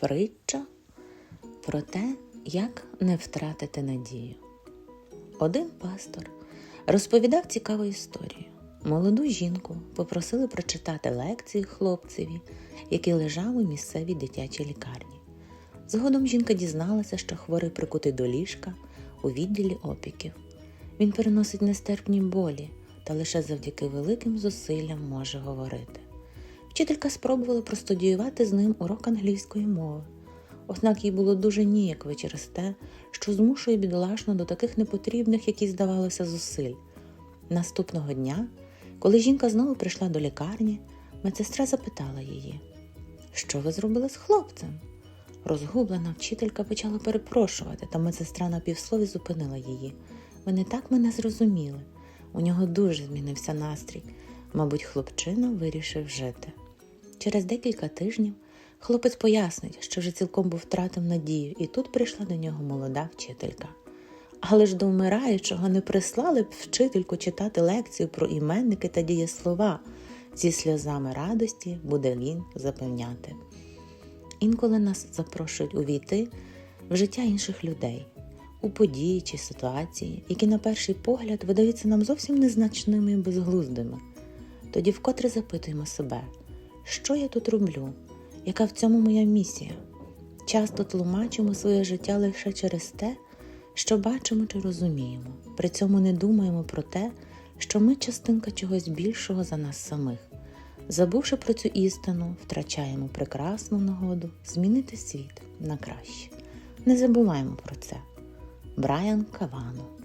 Притча про те, як не втратити надію. Один пастор розповідав цікаву історію. Молоду жінку попросили прочитати лекцію хлопцеві, який лежав у місцевій дитячій лікарні. Згодом жінка дізналася, що хворий прикутий до ліжка у відділі опіків. Він переносить нестерпні болі та лише завдяки великим зусиллям може говорити. Вчителька спробувала простудіювати з ним урок англійської мови, однак їй було дуже ніяково через те, що змушує бідолашну до таких непотрібних, які здавалося, зусиль. Наступного дня, коли жінка знову прийшла до лікарні, медсестра запитала її, що ви зробили з хлопцем? Розгублена вчителька почала перепрошувати, та медсестра на півслові зупинила її. Ви не так мене зрозуміли. У нього дуже змінився настрій. Мабуть, хлопчина вирішив жити. Через декілька тижнів хлопець пояснить, що вже цілком був втратив надію, і тут прийшла до нього молода вчителька. Але ж до вмираючого не прислали б вчительку читати лекцію про іменники та дієслова. Зі сльозами радості буде він запевняти. Інколи нас запрошують увійти в життя інших людей, у події чи ситуації, які на перший погляд видаються нам зовсім незначними і безглуздими. Тоді вкотре запитуємо себе, що я тут роблю, яка в цьому моя місія? Часто тлумачимо своє життя лише через те, що бачимо чи розуміємо, при цьому не думаємо про те, що ми частинка чогось більшого за нас самих. Забувши про цю істину, втрачаємо прекрасну нагоду змінити світ на краще. Не забуваємо про це. Брайан Кавано